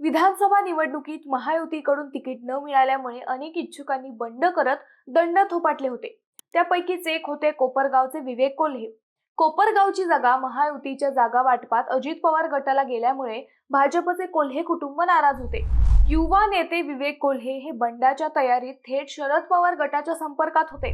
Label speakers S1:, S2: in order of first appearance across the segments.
S1: विधानसभा निवडणुकीत महायुतीकडून तिकीट न मिळाल्यामुळे अनेक इच्छुकांनी बंड करत दंड थोपाटले होते. त्यापैकीच एक होते कोपरगावचे विवेक कोल्हे. कोपरगावची जागा महायुतीच्या जागा वाटपात अजित पवार गटाला गेल्यामुळे भाजपचे कोल्हे कुटुंब नाराज होते. युवा नेते विवेक कोल्हे हे बंडाच्या तयारीत थेट शरद पवार गटाच्या संपर्कात होते.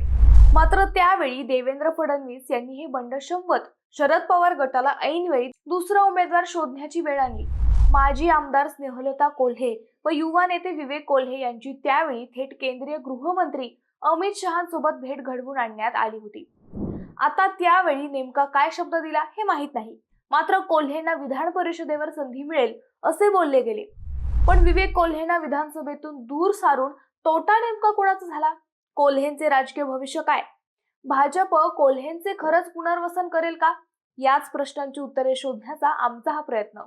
S1: मात्र त्यावेळी देवेंद्र फडणवीस यांनी हे बंड शंभत शरद पवार गटाला ऐनवेळी दुसरा उमेदवार शोधण्याची वेळ आणली. माजी आमदार स्नेहलता कोल्हे व युवा नेते विवेक कोल्हे यांची त्यावेळी थेट केंद्रीय गृहमंत्री अमित शहांसोबत भेट घडवून आणण्यात आली होती. आता त्यावेळी नेमका काय शब्द दिला हे माहीत नाही. मात्र कोल्हेंना विधान परिषदेवर संधी मिळेल असे बोलले गेले. पण विवेक कोल्हेंना विधानसभेतून दूर सारून तोटा नेमका कोणाचा झाला? कोल्हेंचे राजकीय भविष्य काय? भाजप कोल्हेंचे खरंच पुनर्वसन करेल का? याच प्रश्नांची उत्तरे शोधण्याचा आमचा हा प्रयत्न.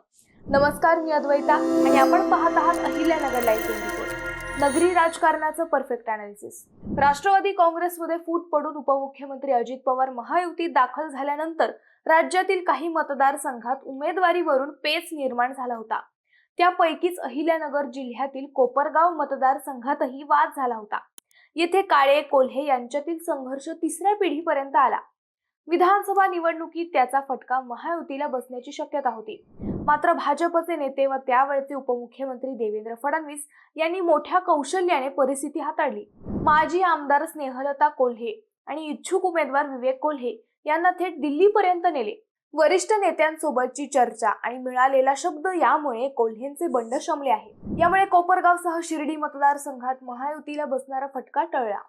S1: नमस्कार मी अद्वैता आणि आपण पाहत आहात अहिल्यानगर लाईव्ह ट्वेंटी नगरी राजकारणाचं परफेक्ट अनालिसिस राष्ट्रवादी काँग्रेसमध्ये फूट पडून उपमुख्यमंत्री अजित पवार महायुतीत दाखल झाल्यानंतर राज्यातील काही मतदारसंघात उमेदवारीवरून पेच निर्माण झाला होता. त्यापैकीच अहिल्यानगर जिल्ह्यातील कोपरगाव मतदारसंघातही वाद झाला होता. येथे काळे कोल्हे यांच्यातील संघर्ष तिसऱ्या पिढीपर्यंत आला. विधानसभा निवडणुकीत त्याचा फटका महायुतीला बसण्याची शक्यता होती. मात्र भाजपचे नेते व त्यावेळचे उपमुख्यमंत्री देवेंद्र फडणवीस यांनी मोठ्या कौशल्याने परिस्थिती हाताळली. माजी आमदार स्नेहलता कोल्हे आणि इच्छुक उमेदवार विवेक कोल्हे यांना थेट दिल्लीपर्यंत नेले. वरिष्ठ नेत्यांसोबतची चर्चा आणि मिळालेला शब्द यामुळे कोल्हेंचे बंड शमले आहे. यामुळे कोपरगावसह शिर्डी मतदारसंघात महायुतीला बसणारा फटका टळला.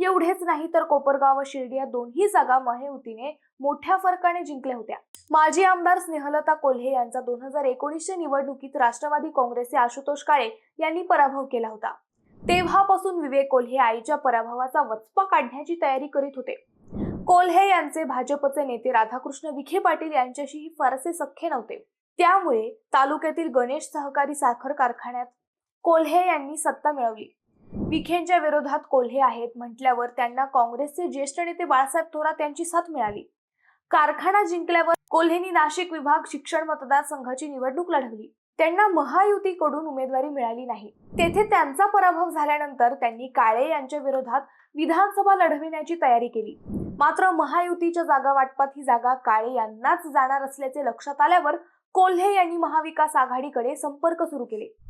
S1: एवढेच नाही तर कोपरगाव व शिर्डी या दोन्ही जागा महायुतीने मोठ्या फरकाने जिंकल्या होत्या. माजी आमदार स्नेहलता कोल्हे यांचा दोन हजार एकोणीसच्या निवडणुकीत राष्ट्रवादी काँग्रेसचे आशुतोष काळे यांनी पराभव केला होता. तेव्हापासून विवेक कोल्हे आईच्या पराभवाचा वचपा काढण्याची तयारी करीत होते. कोल्हे यांचे भाजपचे नेते राधाकृष्ण विखे पाटील यांच्याशीही फारसे सख्खे नव्हते. त्यामुळे तालुक्यातील गणेश सहकारी साखर कारखान्यात कोल्हे यांनी सत्ता मिळवली. विखेंच्या विरोधात कोल्हे आहेत म्हटल्यावर त्यांना काँग्रेसचे ज्येष्ठ नेते बाळासाहेब थोरात यांची साथ मिळाली. कारखाना जिंकल्यावर कोल्हेनी नाशिक विभाग शिक्षण मतदारसंघाची निवडणूक लढवली. त्यांना महायुतीकडून उमेदवारी मिळाली नाही. तेथे त्यांचा पराभव झाल्यानंतर त्यांनी काळे यांच्या विरोधात विधानसभा लढविण्याची तयारी केली. मात्र महायुतीच्या जागा वाटपात ही जागा काळे यांनाच जाणार असल्याचे लक्षात आल्यावर कोल्हे यांनी महाविकास आघाडीकडे संपर्क सुरू केले.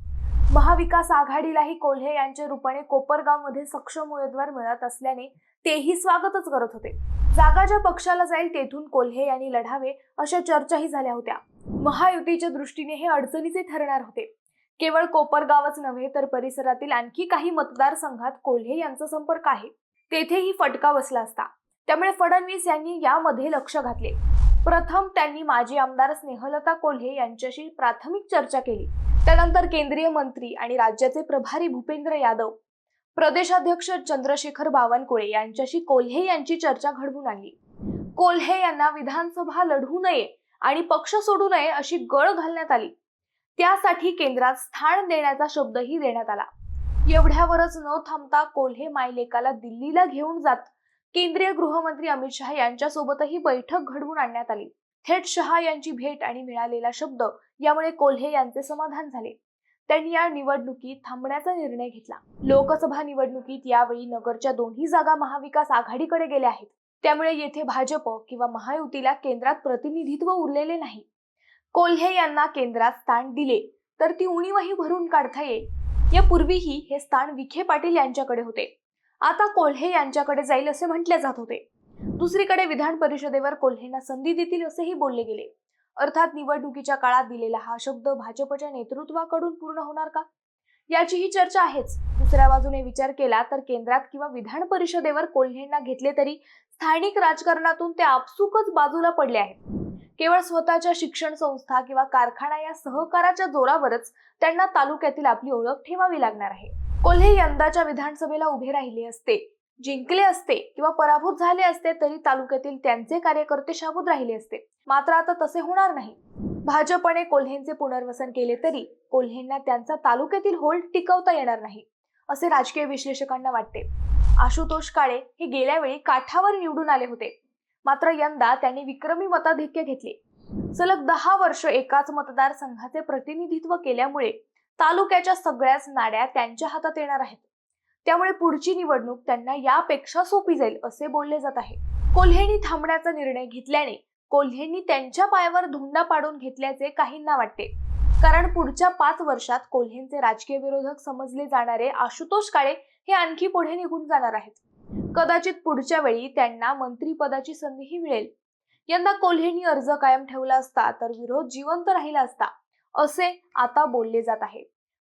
S1: महाविकास आघाडीलाही कोल्हे यांच्या रूपाने कोपरगावमध्ये सक्षम उमेदवार मिळत असल्याने तेही स्वागतच करत होते. जागा ज्या पक्षाला जाईल तेथून कोल्हे यांनी लढावे अशा चर्चाही झाल्या होत्या. महायुतीच्या दृष्टीने हे अडचणीचे ठरणार होते. केवळ कोपरगावच नव्हे तर परिसरातील आणखी काही मतदारसंघात कोल्हे यांचा संपर्क आहे. तेथेही फटका बसला असता. त्यामुळे फडणवीस यांनी यामध्ये लक्ष घातले. प्रथम त्यांनी माजी आमदार स्नेहलता कोल्हे यांच्याशी प्राथमिक चर्चा केली. त्यानंतर केंद्रीय मंत्री आणि राज्याचे प्रभारी भूपेंद्र यादव प्रदेशाध्यक्ष चंद्रशेखर बावनकुळे यांच्याशी कोल्हे यांची चर्चा घडवून आणली. कोल्हे यांना विधानसभा लढवू नये आणि पक्ष सोडू नये अशी गळ घालण्यात आली. त्यासाठी केंद्रात स्थान देण्याचा शब्दही देण्यात आला. एवढ्यावरच न थांबता कोल्हे मायलेकाला दिल्लीला घेऊन जात केंद्रीय गृहमंत्री अमित शहा यांच्यासोबतही बैठक घडवून आणण्यात आली. थेट शहा यांची भेट आणि मिळालेला शब्द यामुळे कोल्हे यांचे समाधान झाले. त्यांनी या निवडणुकीत थांबण्याचा निर्णय घेतला. लोकसभा निवडणुकीत यावेळी नगरच्या दोन्ही जागा महाविकास आघाडीकडे गेल्या आहेत. त्यामुळे येथे भाजप किंवा महायुतीला केंद्रात प्रतिनिधित्व उरलेले नाही. कोल्हे यांना केंद्रात स्थान दिले तर ती उणीवही भरून काढता येईल. यापूर्वीही हे स्थान विखे पाटील यांच्याकडे होते. आता कोल्हे यांच्याकडे जाईल असे म्हटले जात होते. दुसरीकडे विधान परिषदेवर कोल्हेंना संधी देतील असेही बोलले गेले. अर्थात निवडणुकीच्या काळात दिलेला हा शब्द भाजपच्या नेतृत्वाकडून पूर्ण होणार का? याचीही चर्चा आहेच. दुसऱ्या बाजूने विचार केला तर केंद्रात किंवा विधान परिषदेवर कोल्हेंना घेतले तरी स्थानिक राजकारणातून ते आपसुकच बाजूला पडले आहेत. केवळ स्वतःच्या शिक्षण संस्था किंवा कारखाना या सहकाराच्या जोरावरच त्यांना तालुक्यातील आपली ओळख ठेवावी लागणार आहे. कोल्हे यंदाच्या विधानसभेला उभे राहिले असते. जिंकले असते किंवा पराभूत झाले असते तरी तालुक्यातील त्यांचे कार्यकर्ते शाबूत राहिले असते. मात्र आता तसे होणार नाही. भाजपने कोल्हेंचे पुनर्वसन केले तरी कोल्हेंना त्यांचा तालुक्यातील होल्ड टिकवता येणार नाही असे राजकीय विश्लेषकांना वाटते. आशुतोष काळे हे गेल्या वेळी काठावर निवडून आले होते. मात्र यंदा त्यांनी विक्रमी मताधिक्य घेतले. सलग दहा वर्ष एकाच मतदारसंघाचे प्रतिनिधित्व केल्यामुळे तालुक्याच्या सगळ्याच नाड्या त्यांच्या हातात येणार आहेत. त्यामुळे पुढची निवडणूक त्यांना यापेक्षा सोपी जाईल असे बोलले जात आहे. कोल्हेंनी थांबण्याचा निर्णय घेतल्याने कोल्हेंनी त्यांच्या पायावर धुंडा पाडून घेतल्याचे काहींना वाटते. कारण पुढच्या पाच वर्षात कोल्हेंचे राजकीय विरोधक समजले जाणारे आशुतोष काळे हे आणखी पुढे निघून जाणार आहेत. कदाचित पुढच्या वेळी त्यांना मंत्रीपदाची संधीही मिळेल. यंदा कोल्हेंनी अर्ज कायम ठेवला असता तर विरोध जिवंत राहिला असता असे आता बोलले जात आहे.